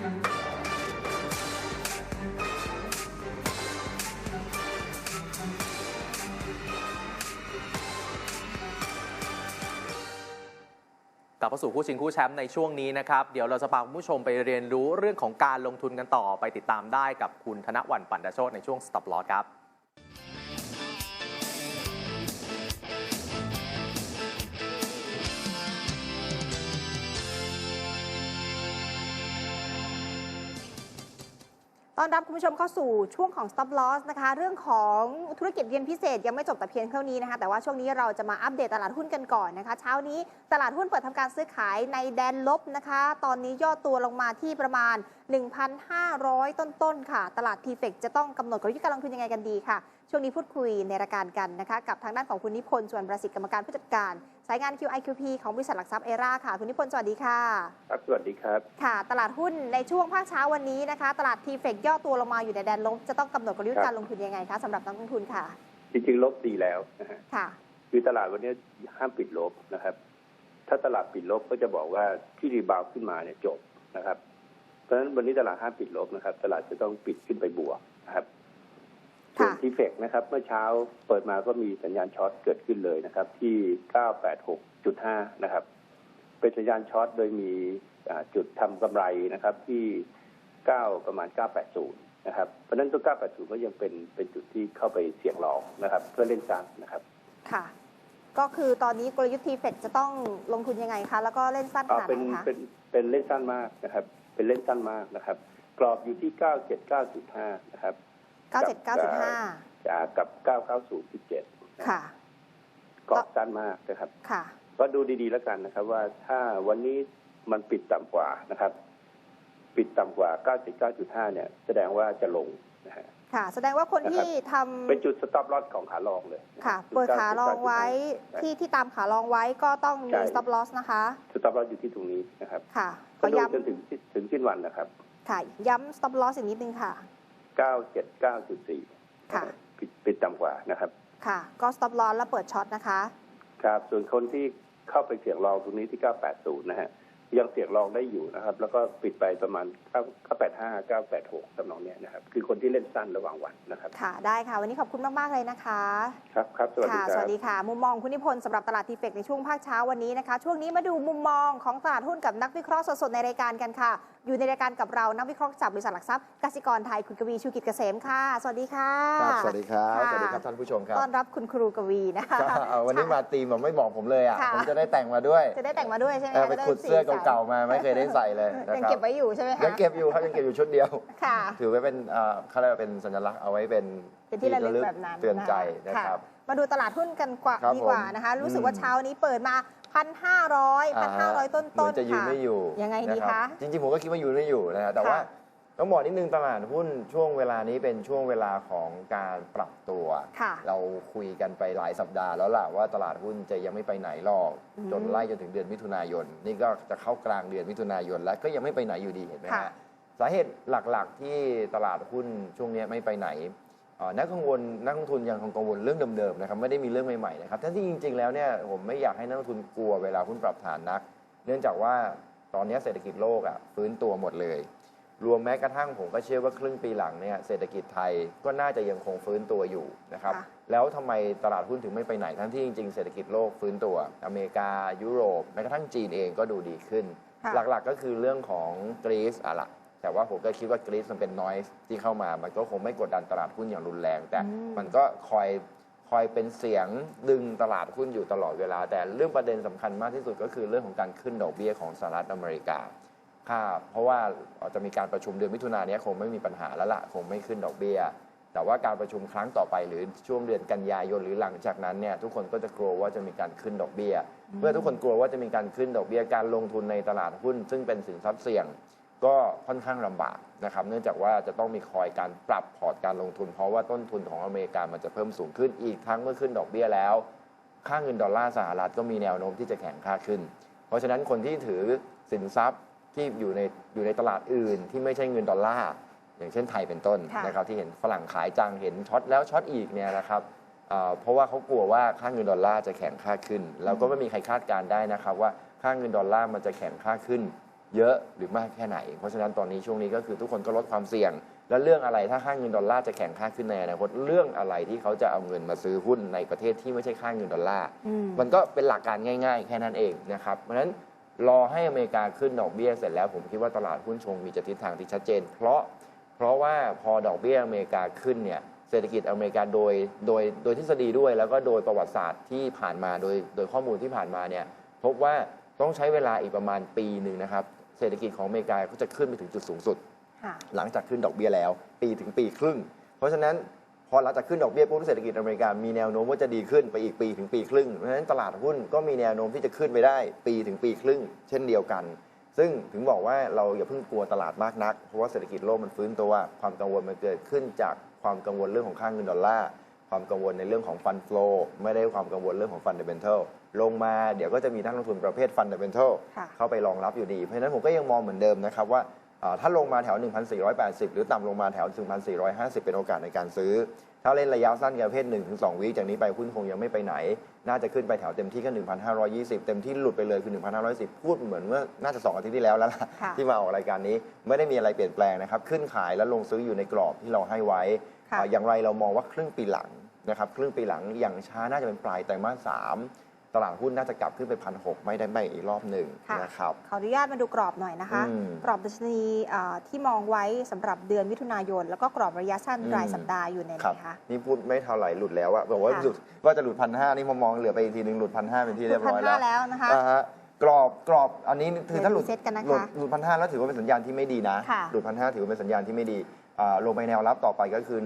กลับมาสู่คู่ชิงคู่แชมป์ในช่วงนี้นะครับ เดี๋ยวเราจะพาคุณผู้ชมไปเรียนรู้เรื่องของการลงทุนกันต่อไปติดตามได้กับคุณธนวันปันดาโชตในช่วง Stop Loss ครับ อนรับคุณผู้ชมเข้าสู่ช่วงของ stop loss นะคะ เรื่องของธุรกิจเรียนพิเศษยังไม่จบแต่เพียงเท่านี้นะคะ แต่ว่าช่วงนี้เราจะมาอัปเดตตลาดหุ้นกันก่อนนะคะ เช้านี้ตลาดหุ้นเปิดทำการซื้อขายในแดนลบนะคะ ตอนนี้ย่อตัวลงมาที่ประมาณ 1,500 ต้นๆค่ะ ตลาดทีเฟกจะต้องกำหนดกลยุทธ์การลงทุนยังไงกันดีค่ะ ช่วงนี้พูดคุยในรายการกันนะคะ กับทางด้านของคุณนิพนธ์ชวนประสิทธิ์กรรมการผู้จัดการ สายงาน QIQP ของบริษัทหลักทรัพย์เอราค่ะ คุณนิพนธ์สวัสดีค่ะ ครับสวัสดีครับ ค่ะ ตลาดหุ้นในช่วงภาคเช้าวันนี้นะคะ ตลาดทีเฟกย่อตัวลงมาอยู่ในแดนลบ จะต้องกำหนดกลยุทธ์ครับการลงทุนยังไงคะสำหรับนักลงทุนค่ะ จริงๆลบดีแล้วนะฮะค่ะ คือตลาดวันนี้ห้ามปิดลบนะครับ ถ้าตลาดปิดลบก็จะบอกว่าที่รีบาวด์ขึ้นมาเนี่ยจบนะครับ เพราะฉะนั้นวันนี้ตลาดห้ามปิดลบนะครับ ตลาดจะต้องปิดขึ้นไปบวกนะครับ ส่วนค่ะทีเฟกนะครับ เมื่อเช้าเปิดมาก็มีสัญญาณช็อตเกิดขึ้นเลยนะครับ ที่ 986.5 นะครับ เป็นสัญญาณช็อตโดยมีอ่าจุดทำกำไรนะครับ ที่ 9 ประมาณ 980 นะครับ เพราะฉะนั้นตัว 980 ก็ยังเป็นเป็นจุดที่เข้าไปเสี่ยงลองนะครับ เพื่อเล่นซ้ำนะครับ ค่ะก็คือตอนนี้กลยุทธ์ทีเฟกจะต้องลงทุนยังไงคะ แล้วก็เล่นสั้นขเอานาดเป็นไหนคะเป็นเป็นเล่นสั้นมากนะครับ เป็นเล่นสั้นมากนะครับ กรอบอยู่ที่ 979.5 นะครับ 9795จากกับ 990.7ค่ะกรอบสั้นมากนะครับค่ะ ก็ดูดีๆแล้วกันนะครับ ว่าถ้าวันนี้มันปิดต่ำกว่านะครับ ปิดต่ำกว่า979.5 เนี่ย แสดงว่าจะลงนะฮะค่ะ แสดงว่าคนนะครับที่ทำเป็นจุดสต็อปลอสของขาลองเลย ค่ะ เปิดขาลองไว้ที่ที่ตามขาลองไว้ก็ต้องมี stop loss นะคะสต็อปลอสอยู่ที่ตรงนี้นะครับ ค่ะก็ก็ดูย้จนถึงถึงสิ้นวันนะครับำค่ะ ย้ำ stop loss อีกนิดนึงค่ะ 979.4ค่ะ ปิดปิดต่ำกว่านะครับ ค่ะ ก็ stop loss แล้วเปิดช็อตนะคะ ครับ ส่วนคนที่เข้าไปเสี่ยงลองตรงนี้ที่ 980 นะฮะ ยังเสี่ยงลองได้อยู่นะครับ แล้วก็ปิดไปประมาณ985 986สำนองเนี้ยนะครับ คือคนที่เล่นสั้นระหว่างวันนะครับ ค่ะ ได้ค่ะ วันนี้ขอบคุณมาก ๆ เลยนะคะ ครับครับสวัสดีค่ะคสรัวับสดีค่ะ มุมมองคุณนิพนธ์สำหรับตลาดทีเฟกในช่วงภาคเช้าวันนี้นะคะ ช่วงนี้มาดูมุมมองของตลาดหุ้นกับนักวิเคราะห์สดๆในรายการกันค่ะ อยู่ในรายการกับเรา นักวิเคราะห์จากบริษัทหลักทรัพย์กสิกรไทย คุณกวีชูกิจเกษมค่ะ สวัสดีค่ะครับสวัสดีครับค่ะสวัสดีครับท่านผู้ชมครับ ต้อนรับคุณครูกวีนะคะเอาวันนี้มาตีมแบบไม่บอกผมเลยอะค่ะ ผมจะได้แต่งมาด้วย จะได้แต่งมาด้วยใช่ไหมเออคะไปจะด้ขุดเสื้อสีสันเก่าๆมาไม่เคยได้ใส่เลยนะยังครับเก็บไว้อยู่ใช่ไหมคะยังเก็บอยู่ครับยังเก็บอยู่ชุดเดียว ค่ะ ถือไว้เป็นเอ่อเขาเรียกว่าเป็นสัญลักษณ์เอาไว้เป็นเป็นที่ระลึกแบบนั้นเตือนใจนะครับ มาดูตลาดหุ้นกันกว่าครับดีกว่าผมนะคะรู้สึกอืมว่าเช้านี้เปิดมาพันห้าร้อยพันห้าร้อยต้นเหมืต้อนนจะยืนค่ะ ไม่อยู่ยังไงดีนรับคะจริงๆผมก็คิดว่ายืนไม่อยู่นะฮะแต่ว่าค่ะ ต้องบอกนิดนึงตลาดหุ้นช่วงเวลานี้เป็นช่วงเวลาของการปรับตัว ค่ะเราคุยกันไปหลายสัปดาห์แล้วล่ะว่าตลาดหุ้นจะยังไม่ไปไหนหรอก อืมจนไล่จนถึงเดือนมิถุนายน นี่ก็จะเข้ากลางเดือนมิถุนายนแล้วก็ยังไม่ไปไหนอยู่ดีเห็นไหมค่ะ ฮะสาเหตุหลักๆที่ตลาดหุ้นช่วงนี้ไม่ไปไหนเอ่อนักกังวลนักลงทุนยังคงกังวลเรื่องเดิมๆนะครับไม่ได้มีเรื่องใหม่ๆนะครับทั้งที่จริงๆแล้วเนี่ยผมไม่อยากให้นักลงทุนกลัวเวลาหุ้นปรับฐานนัก เนื่องจากว่าตอนนี้เศรษฐกิจโลกอะฟื้นตัวหมดเลย รวมแม้กระทั่งผมก็เชื่อว่าครึ่งปีหลังเนี่ยเศรษฐกิจไทยก็น่าจะยังคงฟื้นตัวอยู่นะครับ ค่ะแล้วทำไมตลาดหุ้นถึงไม่ไปไหนทั้งที่จริงๆเศรษฐกิจโลกฟื้นตัว อเมริกา ยุโรปแม้กระทั่งจีนเองก็ดูดีขึ้น ค่ะ หลักๆก็คือเรื่องของกรีซอะล่ะแต่ว่าผมก็คิดว่ากรีซมันเป็นนอยส์ที่เข้ามา มันก็คงไม่กดดันตลาดหุ้นอย่างรุนแรง แต่อืมมันก็คอยคอยเป็นเสียงดึงตลาดหุ้นอยู่ตลอดเวลา แต่เรื่องประเด็นสำคัญมากที่สุดก็คือเรื่องของการขึ้นดอกเบี้ยของสหรัฐอเมริกา ค่ะเพราะว่าจะมีการประชุมเดือนมิถุนายนเนี้ยคงไม่มีปัญหาแล้วละคงไม่ขึ้นดอกเบี้ย แต่ว่าการประชุมครั้งต่อไปหรือช่วงเดือนกันยายนหรือหลังจากนั้นเนี่ยทุกคนก็จะกลัวว่าจะมีการขึ้นดอกเบี้ย เมื่อทุกคนกลัวว่าจะมีการขึ้นดอกเบี้ยการลงทุนในตลาดหุ้น ซึ่งเป็นสินทรัพย์เสี่ยงก็ค่อนข้างลำบากนะครับ เนื่องจากว่าจะต้องมีคอยการปรับพอร์ตการลงทุน เพราะว่าต้นทุนของอเมริกามันจะเพิ่มสูงขึ้นอีกทั้งเมื่อขึ้นดอกเบี้ยแล้ว ค่าเงินดอลลาร์สหรัฐก็มีแนวโน้มที่จะแข็งค่าขึ้น เพราะฉะนั้นคนที่ถือสินทรัพย์ ที่อยู่ในอยู่ในตลาดอื่นที่ไม่ใช่เงินดอลลาร์อย่างเช่นไทยเป็นต้นค่ะนะครับที่เห็นฝรั่งขายจังเห็นช็อตแล้วช็อตอีกเนี่ยนะครับเอ่อเพราะว่าเขากลัวว่าค่าเงินดอลลาร์จะแข็งค่าขึ้น แล้วก็ไม่มีใครคาดการณ์ได้นะครับว่าค่าเงินดอลลาร์มันจะแข็งค่าขึ้น เยอะหรือมากแค่ไหน เพราะฉะนั้นตอนนี้ช่วงนี้ก็คือทุกคนก็ลดความเสี่ยง และเรื่องอะไรถ้าค่าเงินดอลลาร์จะแข็งค่าขึ้นในอนาคตเรื่องอะไรที่เขาจะเอาเงินมาซื้อหุ้นในประเทศที่ไม่ใช่ค่าเงินดอลลาร์ อืม มันก็เป็นหลักการง่าย ๆ แค่นั้นเองนะครับ เพราะฉะนั้น รอให้อเมริกาขึ้นดอกเบี้ยเสร็จแล้วผมคิดว่าตลาดหุ้นชงมีจะทิศทางที่ชัดเจน เพราะเพราะว่าพอดอกเบี้ยอเมริกาขึ้นเนี่ยเศรษฐกิจอเมริกาโดยโดยโดยทฤษฎีด้วย แล้วก็โดยประวัติศาสตร์ที่ผ่านมาโดยโดยข้อมูลที่ผ่านมาเนี่ยพบว่าต้องใช้เวลาอีกประมาณปีหนึ่งนะครับเศรษฐกิจของอเมริกาก็จะขึ้นไปถึงจุดสูงสุดค่ะหลังจากขึ้นดอกเบี้ยแล้ว ปีถึงปีครึ่ง เพราะฉะนั้น พอหลังจากขึ้นดอกเบี้ยปุ๊บเศรษฐกิจอเมริกามีแนวโน้มว่าจะดีขึ้นไปอีกปีถึงปีครึ่ง เพราะฉะนั้นตลาดหุ้นก็มีแนวโน้มที่จะขึ้นไปได้ปีถึงปีครึ่ง เช่นเดียวกัน ซึ่งถึงบอกว่าเราอย่าเพิ่งกลัวตลาดมากนัก เพราะว่าเศรษฐกิจโลกมันฟื้นตัวความกังวลมันเกิดขึ้นจากความกังวลเรื่องของค่าเงินดอลลาร์ความกังวลในเรื่องของฟันฟลอไม่ได้ความกังวลเรื่องของฟันเดเ e นเทลลงมาเดี๋ยวก็จะมีนักลงทุนประเภทฟันเดเ e นเทลเข้าไปรองรับอยู่ดี เพราะฉะนั้นผมก็ยังมองเหมือนเดิมนะครับว่า ถ้าลงมาแถว 1,480 หรือต่ำลงมาแถว 1,450 เป็นโอกาสในการซื้อ ถ้าเล่นระยะสั้นประเภท1-2 วิจากนี้ไปหุ้นคงยังไม่ไปไหน น่าจะขึ้นไปแถวเต็มที่ก็ 1,520 เต็มที่หลุดไปเลยคือ 1,510 พูดเหมือนเมื่อน่าจะ 2 อาทิตย์ที่แล้วแล้วล่ะค่ะที่มาออกรายการนี้ไม่ได้มีอะไรเปลี่ยนแปลงนะครับ ขึ้นขายแล้วลงซื้ออยู่ในกรอบที่เราให้ไว้ค่ะอ่าอย่างไรเรามองว่าครึ่งปีหลังนะครับครึ่งปีหลังอย่างช้าน่าจะเป็นปลายไตรมาสสาม ตลาดหุ้นน่าจะกลับขึ้นไปพันหไม่ได้ไม่อีกรอบหนึ่งค่ะนะครับขออนุญาตมาดูกรอบหน่อยนะคะอืมกรอบดัชนีอ่าที่มองไว้สำหรับเดือนมิถุนายน แล้วก็กรอบระยะสั้นอืมรายสัปดาห์อยู่ในไหนครับคะนี่พูดไม่เท่าไหร่หลุดแล้วอะบอกว่าค่ะหลุดว่าจะหลุดพันห้านี่พอมองเหลือไปอีกทีหนึ่งหลุดพันห้าเป็นที่เรียบร้อยพันห้าแล้วแล้วนะคะอ่าฮะกรอบกรอบอันนี้คือถ้าหลุดเดี๋ยวรีเซ็ตกันนะคะหลุดหลุดพันห้าแล้วถือว่าเป็นสัญญาณที่ไม่ดีนะค่ะหลุดพันห้าถือว่าเป็นสัญญาณที่ไม่ดีอ่า ลงไปแนวรับต่อไปก็คือ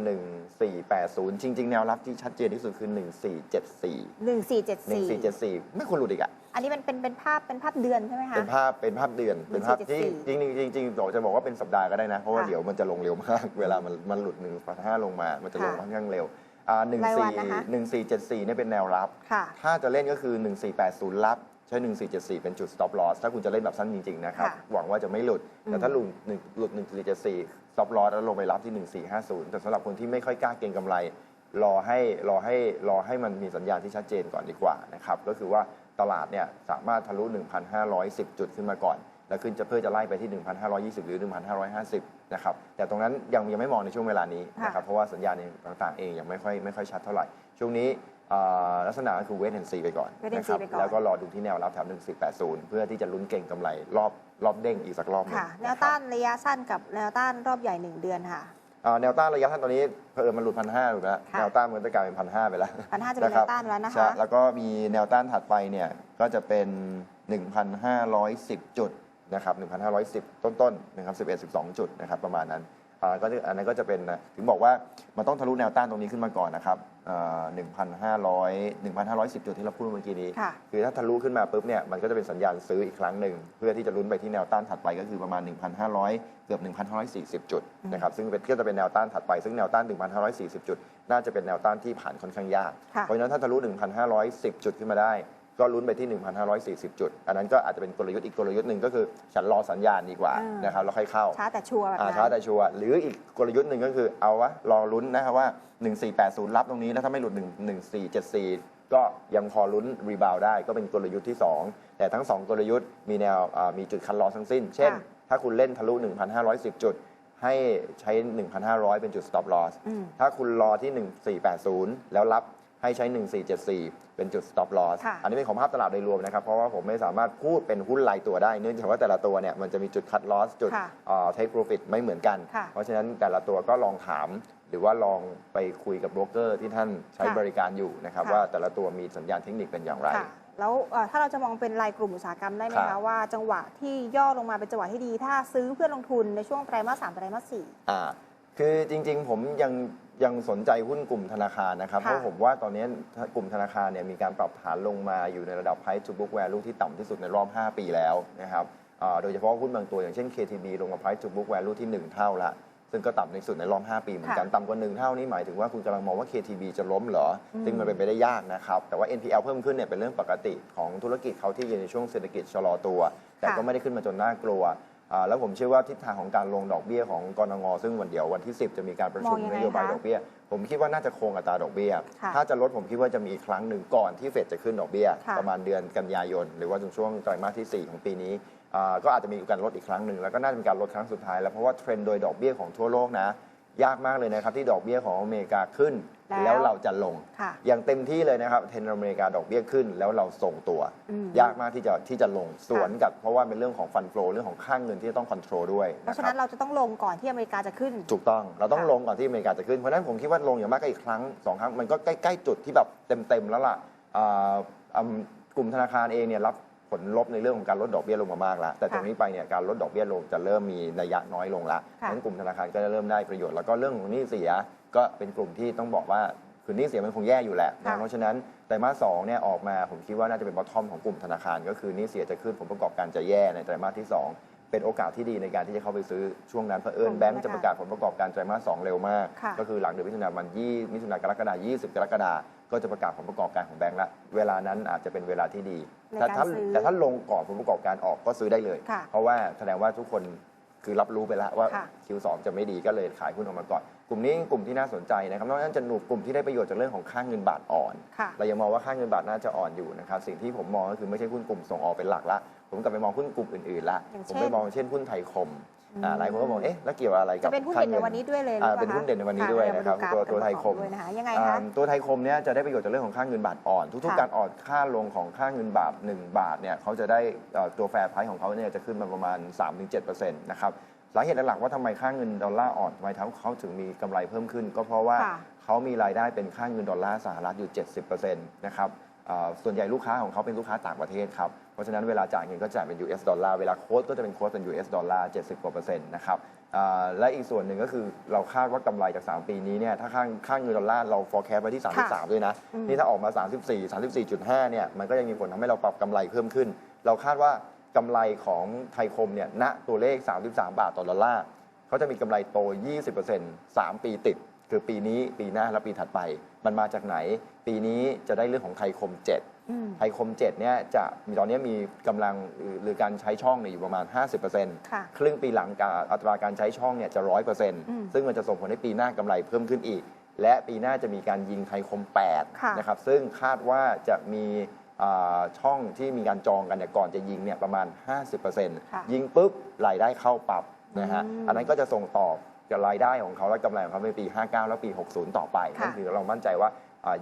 1480 จริง ๆ แนวรับที่ชัดเจนที่สุดคือ 1474หนึ่งสี่เจ็ดสี่1474 ไม่ควรหลุดอีกอะอันนี้มันเป็นเป็นภาพเป็นภาพเดือนใช่ไหมคะ เป็นภาพเป็นภาพเดือน เป็นภาพที่จริงๆจริงๆจริงๆเราจะบอกว่าเป็นสัปดาห์ก็ได้นะ เพราะว่าค่ะเดี๋ยวมันจะลงเร็วมาก เวลามันมันหลุด1นึ่งห้าลงมา มันจะลงค่ะค่อนข้างเร็วอ่าหนึ่งรายวัสี่นนะคะหนึ่งสี่เจ็ดสี่เนี่ยเป็นแนวรับค่ะถ้าจะเล่นก็คือ 1480 รับ ใช้ 1474 เป็นจุด stop loss ถ้าคุณจะเล่นแบบสั้นจริง ๆ นะครับ ค่ะหวังว่าจะไม่หลุดอืมแต่ถ้าหลุดหนึ่งหลุด 1474 stop loss แล้วลงไปรับที่ 1450 แต่สำหรับคนที่ไม่ค่อยกล้าเก็งกำไร รอให้รอให้รอให้มันมีสัญญาณที่ชัดเจนก่อนดีกว่านะครับ ก็คือว่าตลาดเนี่ยสามารถทะลุ 1,510 จุดขึ้นมาก่อน แล้วขึ้นจะเพื่อจะไล่ไปที่ 1,520 หรือ 1,550 นะครับ แต่ตรงนั้นยังยังไม่มองในช่วงเวลานี้นะครับเพราะว่าสัญญาณต่างๆเองยังไม่ค่อยไม่ค่อยชัดเท่าไหร่ ช่วงนี้อ่า ลักษณะก็คือเวทแอนซีไปก่อน wait and นะครั see ไปก่อน แล้วก็รอดูที่แนวรับแถว1480 เพื่อที่จะลุ้นเก่งกำไรรอบรอบเด้งอีกสักรอบหนึงค่ะ แนวนะครับต้านระยะสั้นกับแนวต้านรอบใหญ่หนึ่งเดือนค่ะ อ่าแนวต้านระยะสั้นตอนนี้เพิ่มมันหลุดพันห้าถูกไหมค่ะ แนวต้านมันจะกลายเป็นพันห้าไปแล้ว พันห้าจะเป็นแนวต้านแล้วนะใช่คะ แล้วก็มีแนวต้านถัดไปเนี่ยก็จะเป็น 1,510 จุดนะครับ1,510 ต้นๆนะครับ11 12 จุดนะครับประมาณนั้น อ่าก็จะอันนั้นก็จะเป็นนะถึงบอกว่ามันต้องทะลุแนวต้านตรงนี้ขึ้นมาก่อนนะครับอ่า1,500 1,510จุดที่เราพูดเมื่อกี้นี้ค่ะคือถ้าทะลุขึ้นมาปุ๊บเนี่ยมันก็จะเป็นสัญญาณซื้ออีกครั้งหนึ่ง เพื่อที่จะลุ้นไปที่แนวต้านถัดไปก็คือประมาณ 1,500 เกือบ 1,540 จุดนะครับซึ่งเป็นก็จะเป็นแนวต้านถัดไป ซึ่งแนวต้าน 1,540 จุด น่าจะเป็นแนวต้านที่ผ่านค่อนข้างยากค่ะเพราะฉะนั้นถ้าทะลุ 1,510 จุดขึ้นมาได้ ก็ลุ้นไปที่ 1,540 จุด อันนั้นก็อาจจะเป็นกลยุทธ์อีกกลยุทธ์หนึ่งก็คือฉันรอสัญญาณดีกว่าอ่าน นะครับแล้วค่อยเข้าช้าแต่ชัวร์แบบอ่านั้นช้าแต่ชัวร์หรืออีกกลยุทธ์หนึ่งก็คือเอาวะรอลุ้นนะครับว่า 1480 รับตรงนี้ แล้วถ้าไม่หลุด 1 1474 ก็ยังพอลุ้นรีบาวได้ก็เป็นกลยุทธ์ที่ 2 แต่ทั้ง 2 กลยุทธ์มีแนวอ่ามีจุดคันรอทั้งสิ้น เช่นค่ะถ้าคุณเล่นทะลุ 1,510 จุด ให้ใช้ 1,500 เป็นจุด stop loss อืม ถ้าคุณรอที่ 1480 แล้วรับ ให้ใช้ 1474 เป็นจุด stop loss ค่ะ อันนี้เป็นของภาพตลาดโดยรวมนะครับ เพราะว่าผมไม่สามารถพูดเป็นหุ้นรายตัวได้ เนื่องจากว่าแต่ละตัวเนี่ยมันจะมีจุด cut loss จุดค่ะเอ่อ take profit ไม่เหมือนกัน ค่ะเพราะฉะนั้นแต่ละตัวก็ลองถาม หรือว่าลองไปคุยกับโบรกเกอร์ที่ท่านใช้ค่ะบริการอยู่นะครับค่ะ ว่าแต่ละตัวมีสัญญาณเทคนิคเป็นอย่างไร ค่ะ แล้วเอ่อถ้าเราจะมองเป็นรายกลุ่มอุตสาหกรรมได้ไหมครัคะบ ว่าจังหวะที่ย่อลงมาเป็นจังหวะที่ดี ถ้าซื้อเพื่อลงทุนในช่วงไตรมาสสามไตรมาสสี่ อ่าคือจริงๆ ผมยัง ยังสนใจหุ้นกลุ่มธนาคารนะครับ ค่ะเพราะผมว่าตอนนี้กลุ่มธนาคารเนี่ยมีการปรับฐานลงมาอยู่ในระดับ price to book value ที่ต่ำที่สุดในรอบ 5 ปีแล้วนะครับอ่าโดยเฉพาะหุ้นบางตัวอย่างเช่น KTB ลงมา price to book value ที่ 1 เท่าละ ซึ่งก็ต่ำในสุดในรอบ 5 ปีเหมือนกันค่ะต่ำกว่า 1 เท่านี่หมายถึงว่าคุณกำลังมองว่า KTB จะล้มเหรออืมซึ่งมันเป็นไปได้ยากนะครับ แต่ว่า NPL เพิ่มขึ้นเนี่ยเป็นเรื่องปกติของธุรกิจเขาที่อยู่ในช่วงเศรษฐกิจชะลอตัว แต่ก็ไม่ได้ขึ้นมาจนน่ากลัวอ่า แล้วผมเชื่อว่าทิศทางของการลงดอกเบี้ยของกรงซึ่งวันเดียววันที่ 10 จะมีการประชุมมองยังไงนโยบายคะดอกเบี้ย ผมคิดว่าน่าจะคงอัตราดอกเบี้ยค่ะถ้าจะลดผมคิดว่าจะมีอีกครั้งหนึ่งก่อนที่เฟดจะขึ้นดอกเบี้ยค่ะประมาณเดือนกันยายน หรือว่าจนช่วงไตรมาสที่ 4 ของปีนี้อ่าก็อาจจะมีการลดอีกครั้งหนึ่งแล้วก็น่าจะเป็นการลดครั้งสุดท้ายแล้วเพราะว่าเทรนด์โดยดอกเบี้ยของทั่วโลกนะ ยากมากเลยนะครับที่ดอกเบี้ยของอเมริกาขึ้น แล้วแล้วเราจะลง ค่ะ อย่างเต็มที่เลยนะครับเทรนด์อเมริกาดอกเบี้ยขึ้น แล้วเราส่งตัว อืม ยากมากที่จะที่จะลงสวนกับเพราะว่าเป็นเรื่องของฟันโฟเรื่องของค่างเงินที่จะต้องคอนโทรลด้วยเพราะนะฉะครันั้บนเราจะต้องลงก่อนที่อเมริกาจะขึ้น ถูกต้องเราต้องค่ะ ลงก่อนที่อเมริกาจะขึ้นเพราะฉะนั้นผมคิดว่าลงอย่างมากก็อีกครั้งสองครั้งมันก็ใกล้ๆจุดที่แบบเต็มๆแล้วล่ะอ่าอืมกลุ่มธนาคารเองเนี่ยรับผ ลลบในเรื่องของการลดดอกเบี้ยลงมามากแล้ว แต่จากนี้ไปเนี่ยการลดดอกเบี้ยลงจะเริ่มมีนัยยะน้อยลงละเพราะค่ะฉะนั้นกลุ่มธนาคารก็จะเริ่มได้ประโยชน์แล้วก็เรื่องของหนี้เสียก็เป็นกลุ่มที่ต้องบอกว่าคือหนี้เสียมันคงแย่อยู่แหละนะค่ะเพราะฉะนั้นไตรมาสสองเนี่ยออกมาผมคิดว่าน่าจะเป็นบอททอมของกลุ่มธนาคาร ก็คือหนี้เสียจะขึ้นผลประกอบการจะแย่ในไตรมาสที่สองเป็นโอกาสที่ดีในการที่จะเข้าไปซื้อช่วงนั้นเพราะเอิญแบงก์จะประกาศผลประกอบการไตรมาสสองเร็วมากค่ะก็คือหลังเดือนมิถุนายนวันยี่มิถุนายนกรกฎาคม20กรกฎาคม ก็จะประกาศผลประกอบการของแบงก์ละเวลานั้นอาจจะเป็นเวลาที่ดีในแต่การถ้าซื้อแต่ถ้าลงก่อนผลประกอบการออกก็ซื้อได้เลย ค่ะเพราะว่าแสดงว่าทุกคนคือรับรู้ไปแล้วว่า ค่ะ Q2 จะไม่ดีก็เลยขายหุ้นออกมาก่อน กลุ่มนี้กลุ่มที่น่าสนใจนะครับนอกจากนั้นจะหนุกกลุ่มที่ได้ประโยชน์จากเรื่องของค่าเงินบาทอ่อน ค่ะ เรายังมองว่าค่าเงินบาทน่าจะอ่อนอยู่นะครับสิ่งที่ผมมองก็คือไม่ใช่หุ้นกลุ่มส่งออกเป็นหลักละ ผมกลับไปมองหุ้นกลุ่มอื่นๆละอย่างผมเช่นไปมองเช่นหุ้นไทยคม อ่าหลายคนก็มองเอ๊ะแล้วเกี่ยวอะไรกัจะบเป็นหุ้นค่าเด่นในงิวันนี้ด้วยเลยหรืออ่าปล่าเป็นหุ้นเด่นในวันนี้คะด้วยเานะครับมาตัวกราฟตัวไทยคมด้วยนะคะยังไงอ่าคะตัวไทยคมเนี่ยจะได้ประโยชน์จากเรื่องของค่าเงินบาทอ่อน ทุกค่ะๆการอ่อนค่าลงของค่าเงินบาท 1 บาทเนี่ยเขาจะได้เอ่อตัวแฟร์ไพรส์ของเขาเนี่ยจะขึ้นมาประมาณ 3-7%นะครับสาเหตุหลักๆว่าทำไมค่าเงินดอลลาร์อ่อนทำไมเขาถึงมีกำไรเพิ่มขึ้น ก็เพราะว่าค่ะเขามีรายได้เป็นค่าเงินดอลลาร์สหรัฐอยู่ 70%นะครับอ่า ส่วนใหญ่ลูกค้าของเขาเป็นลูกค้าต่างประเทศครับ เพราะฉะนั้นเวลาจ่ายเงินก็จ่ายเป็น US ดอลลาร์ เวลาโค้ดก็จะเป็นโค้ดเป็น US ดอลลาร์ 70กว่าเปอร์เซ็นต์นะครับอ่าและอีกส่วนหนึ่งก็คือเราคาดว่ากำไรจาก 3 ปีนี้เนี่ย ถ้าค่าค่าเงินดอลลาร์เรา forecast ไว้ที่ 33 ด้วยนะอืมนี่ถ้าออกมา 34 34.5 เนี่ย มันก็ยังมีผลทำให้เราปรับกำไรเพิ่มขึ้น เราคาดว่ากำไรของไทยคมเนี่ย ณ ตัวเลข 33 บาทต่อดอลลาร์เขาจะมีกำไรโต 20% 3 ปีติด คือปีนี้ปีหน้าและปีถัดไป มันมาจากไหน ปีนี้จะได้เรื่องของไทยคม7อืมไทยคม 7เนี่ยจะมีตอนนี้มีกำลังหรือหรือการใช้ช่องเนี่ยอยู่ประมาณ 50%ค่ะครึ่งปีหลังการอัตราการใช้ช่องเนี่ยจะอืม100%ซึ่งมันจะส่งผลให้ปีหน้ากำไรเพิ่มขึ้นอีก และปีหน้าจะมีการยิงไทยคมค่ะ8นะครับ ซึ่งคาดว่าจะมีอ่าช่องที่มีการจองกันเนี่ยก่อนจะยิงเนี่ยประมาณค่ะ50%ยิงปุ๊บรายได้เข้าปรับนะฮะอืมอันนั้นก็จะส่งต่อ กับรายได้ของเขาและกำไรของเขาในปี 59 แล้วปี 60 ต่อไปค่ะ นั่นคือเรามั่นใจว่าอ่า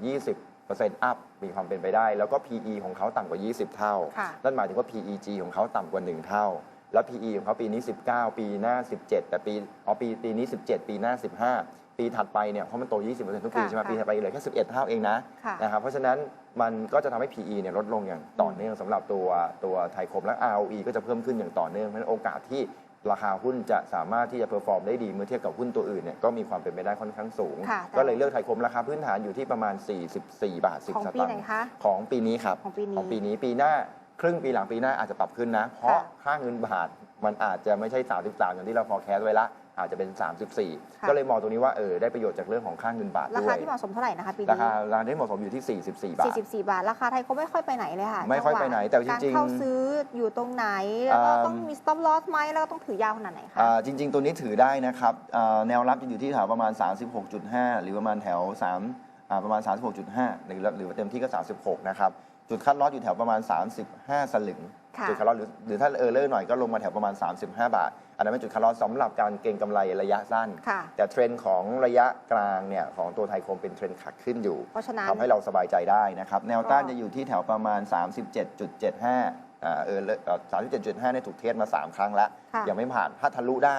20% up มีความเป็นไปได้ แล้วก็ PE ของเขาต่ำกว่า 20 เท่า ค่ะ นั่นหมายถึงว่า PEG ของเขาต่ำกว่า 1 เท่า แล้ว PE ของเขาปีนี้ 19 ปีหน้า 17 แต่ปีอ๋อปีปีนี้ 17 ปีหน้า 15 ปีถัดไปเนี่ยเพราะมันโต 20%ทุกปีค่ะใช่ไหมค่ะ ปีถัดไปเหลือแค่ 11 เท่าเองนะค่ะ นะครับเพราะฉะนั้นมันก็จะทำให้ PE เนี่ยลดลงอย่างต่อเนื่องสำหรับตัวตัวไทยคมและ ROE ก็จะเพิ่มขึ้นอย่างต่อเนื่องเพราะฉะนั้นโอกาสที่ ราคาหุ้นจะสามารถที่จะเพอร์ฟอร์มได้ดีเมื่อเทียบกับหุ้นตัวอื่นเนี่ยก็มีความเป็นไปได้ค่อนข้างสูง ค่ะก็เลยเลือกไทยคมราคาพื้นฐานอยู่ที่ประมาณ 44 บาท 10ของสปีตางไหนค์คะของปีนี้ครับ ของปีนี้ของปีนี้ปีหน้าครึ่งปีหลังปีหน้าอาจจะปรับขึ้นนะ เพราะค่ะ ค่าเงินบาทมันอาจจะไม่ใช่ 33 อย่างที่เรา forecast ไว้ละ อาจจะเป็นค่ะ34ก็เลยมองตรงนี้ว่าเออได้ประโยชน์จากเรื่องของค่าเงินบาทราด้วคายที่เหมาะสมเท่าไหร่นะคะปีรานี้คาราคาที่เหมาะสมอยู่ที่ 44 บาท 44 บาท ราคาไทยเขาไม่ค่อยไปไหนเลยค่ะไม่ค่อยไปไหนแต่จริงๆการเข้าซื้ออยู่ตรงไหน แล้วก็อ่า ต้องมี stop loss ไหมแล้วก็ต้องถือยาวขนาดไหนคะ อ่าจริง ๆ ตัวนี้ถือได้นะครับอ่าแนวรับจะอยู่ที่แถวประมาณ 36.5 หรือประมาณแถว3อ่าประมาณ 36.5 หรือหรือเต็มที่ก็ 36 นะครับ จุดคัดลอสอยู่แถวประมาณ 35 สลึง ค่ะ จุดคัดลอสหรือหรือถ้าเออเลอร์หน่อยก็ลงมาแถวประมาณ 35 บาท อันนั้นเป็นจุดคัดลอสสำหรับการเก็งกำไรระยะสั้น ค่ะ แต่เทรนด์ของระยะกลางเนี่ยของตัวไทยคมเป็นเทรนด์ขาขึ้นอยู่เพราะฉะนั้น ทำให้เราสบายใจได้นะครับ แนวต้านก็จะอยู่ที่แถวประมาณ 37.75อ่าเออสามสิบเจ็ดจุดห้าเนี่ยถูกเทสมา 3 ครั้งแล้ว ค่ะ ยังไม่ผ่านถ้าทะลุได้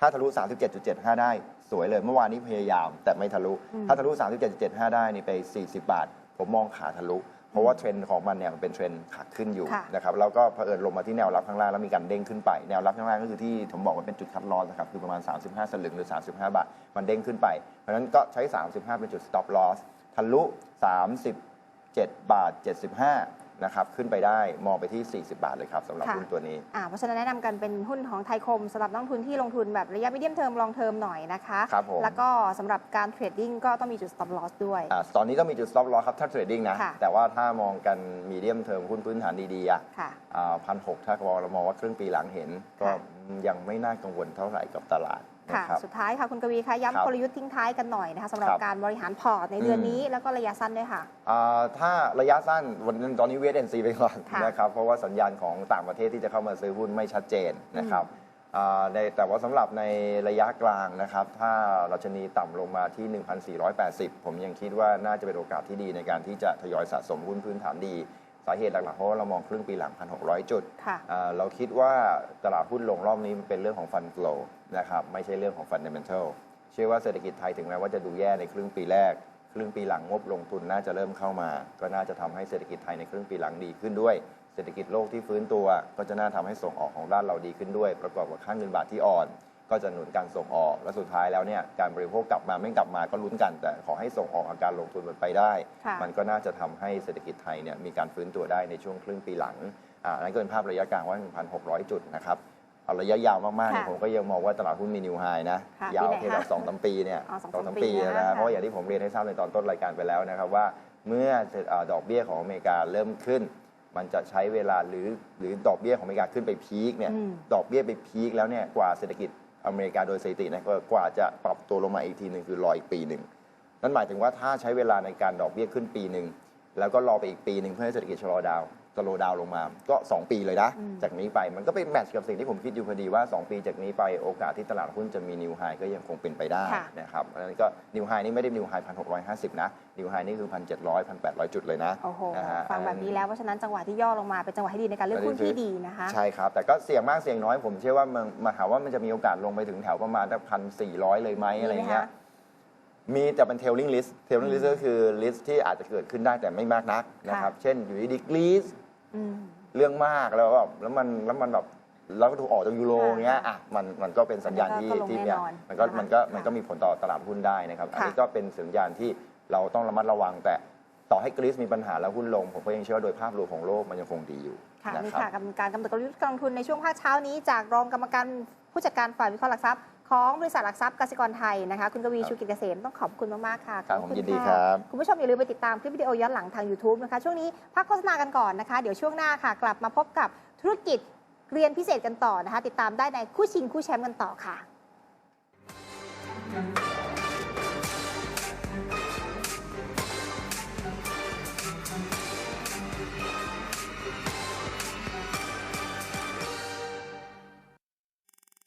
ถ้าทะลุ 37.75 ได้สวยเลยเมื่อวานนี้พยายามแต่ไม่ทะลุอืมถ้าทะลุ 37.75 ได้นี่ไป 40 บาท ผมมองขาทะลุเพ ราะว่าเทรนด์ของมันเนี่ยมันเป็นเทรนด์ขาขึ้นอยู่ค่ะ นะครับแล้วก็เผอิญลงมาที่แนวรับข้างล่างแล้วมีการเด้งขึ้นไป แนวรับข้างล่างก็คือที่ผมบอกว่าเป็นจุดคัดลอสนะครับคือประมาณ 35 สลึงหรือ 35 บาท มันเด้งขึ้นไป เพราะฉะนั้นก็ใช้ 35 เป็นจุด stop loss ทะลุ 37 บาท 75 นะครับขึ้นไปได้มองไปที่ 40 บาทเลยครับสำหรับค่ะ หุ้นตัวนี้ อ่าเพราะฉะนั้นแนะนำกันเป็นหุ้นของไทยคมสำหรับนักลงทุนที่ลงทุนแบบระยะมีเดียมเทอมลองเทอมหน่อยนะคะ ครับผม แล้วก็สำหรับการเทรดดิ้งก็ต้องมีจุด stop loss ด้วย อ่าตอนนี้ต้องมีจุด stop loss ครับถ้าเทรดดิ้งนะ ค่ะ แต่ว่าถ้ามองกันมีเดียมเทอมหุ้นพื้นฐานดีๆอะค่ะ พันหกถ้าเรามองว่าครึ่งปีหลังเห็นก็ค่ะ ยังไม่น่ากังวลเท่าไหร่กับตลาดค่ะ นะครับ สุดท้ายค่ะคุณกวีคะครัย้ำบกลยุทธ์ทิ้งท้ายกันหน่อยนะคะสำหรับครับการบริหารพอร์ตในเดือนอืม นี้แล้วก็ระยะสั้นด้วยค่ะ อ่าถ้าระยะสั้นวันนี้ตอนนี้เวทแอนซีไปก่อนค่ะนะครับเพราะว่าสัญญาณของต่างประเทศที่จะเข้ามาซื้อหุ้นไม่ชัดเจนนะครับอ่าในแต่ว่าสำหรับในระยะกลางนะครับ ถ้ารัชนีต่ำลงมาที่ 1,480 ผมยังคิดว่าน่าจะเป็นโอกาสที่ดีในการที่จะทยอยสะสมหุ้นพื้นฐานดี สาเหตุหลักๆเพราะว่าเรามองครึ่งปีหลัง 1,600 จุด ค่ะอ่าเราคิดว่าตลาดหุ้นลงรอบนี้มันเป็นเรื่องของฟัน f l o w นะครับไม่ใช่เรื่องของฟันเดเมนทัลเชื่อว่าเศรษฐกิจไทยถึงแม้ว่าจะดูแย่ในครึ่งปีแรก ครึ่งปีหลังงบลงทุนน่าจะเริ่มเข้ามา ก็น่าจะทำให้เศรษฐกิจไทยในครึ่งปีหลังดีขึ้นด้วย เศรษฐกิจโลกที่ฟื้นตัว ก็จะน่าทำให้ส่งออกของด้านเราดีขึ้นด้วย ประกอบกับค่าเงินบาทที่อ่อน ก็จะหนุนการส่งออก และสุดท้ายแล้วเนี่ยการบริโภคกลับมาไม่กลับมาก็ลุ้นกัน แต่ขอให้ส่งออกอาการลงทุนมันไปได้ค่ะมันก็น่าจะทำให้เศรษฐกิจไทยเนี่ยมีการฟื้นตัวได้ในช่วงครึ่งปีหลังอ่านั่นก็เป็นภาพระยะกลางว่า 1,600 จุดนะครับเอาระยะยาวมากๆเนี่ยค่ะผมก็ยังมองว่าตลาดหุ้นมีนิวไฮนะค่ะยาวปีไหนแค่แบบคะสองสามปีเนี่ยอ๋อสองสองสาสามมปีปีนะนะคะเพราะว่าอย่างที่ผมเรียนให้ทราบในตอนต้นรายการไปแล้วนะครับว่าเมื่ออ่าดอกเบี้ยของอเมริกาเริ่มขึ้น มันจะใช้เวลาหรือหรือดอกเบี้ยของอเมริกาขึ้นไปพีคเนี่ยอืมดอกเบี้ยไปพีคแล้วเนี่ยกว่าเศรษฐกิจ อเมริกาโดยสถิตินะกว่าจะปรับตัวลงมาอีกทีหนึ่งคือรออีกปีหนึ่งนั่นหมายถึงว่าถ้าใช้เวลาในการดอกเบี้ยขึ้นปีหนึ่งแล้วก็รอไปอีกปีหนึ่งเพื่อให้เศรษฐกิจชะลอดาว ชะลอดาวลงมา ก็ 2 ปีเลยนะอืมจากนี้ไปมันก็เป็นแมทช์กับสิ่งที่ผมคิดอยู่พอดีว่า 2 ปีจากนี้ไปโอกาสที่ตลาดหุ้นจะมีนิวไฮก็ยังคงเป็นไปได้ค่ะนะครับอันนั้นก็นิวไฮนี่ไม่ได้นิวไฮพันหกร้อยห้าสิบนะนิวไฮนี่คือพันเจ็ดร้อยพันแปดร้อยจุดเลยนะโอ้โหนะฮะฟังแบบนี้แล้วเพราะฉะนั้นจังหวะที่ย่อลงมาเป็นจังหวะที่ดีในการเลือกหุ้นที่ดีนะคะใช่ครับ แต่ก็เสี่ยงมากเสี่ยงน้อยผมเชื่อว่ามันมาหาว่ามันจะมีโอกาสลงไปถึงแถวประมาณพันสี่ร้อยเลยไหมอะไรเงี้ยมีแต่เป็น tailing list tailing list ก็คือ list ที่อาจจะเกิดขึ้นได้แต่ไม่มากนักนะครับ เช่นอยู่ดีๆกรีซอืม เรื่องมากแล้วแบบแล้วมันแล้วมันแบบแล้วก็ถูกออกจากยูโรค่ะเงี้ยอะมันมันก็เป็นสัญญาณที่อันนี้ก็ลงที่แน่เนี่ยนอนมันก็นะคะมันก็ค่ะมันก็มีผลต่อตลาดหุ้นได้นะครับ อันนี้ค่ะก็เป็นสัญญาณที่เราต้องระมัดระวังแต่ต่อให้กรีซมีปัญหาแล้วหุ้นลง ผมก็ยังเชื่อว่าโดยภาพรวมของโลกมันยังคงดีอยู่ค่ะนะนี่ครับค่ะกำการกำหนดกลยุทธ์การลงทุนในช่วงภาคเช้านี้จากรองกรรมการผู้จัดการฝ่ายวิเคราะห์หลักทรัพย์ ของบริษัทหลักทรัพย์กสิกรไทยนะคะ คุณกวีครับชูกิจเกษมต้องขอบคุณมากๆค่ะครับขอผมคุณยินดีะครับคุณผู้ชมอย่าลืมไปติดตามคลิปวิดีโอย้อนหลังทาง YouTube นะคะ ช่วงนี้พักโฆษณากันก่อนนะคะ เดี๋ยวช่วงหน้าค่ะ กลับมาพบกับธุรกิจเรียนพิเศษกันต่อนะคะ ติดตามได้ในคู่ชิงคู่แชมป์กันต่อค่ะ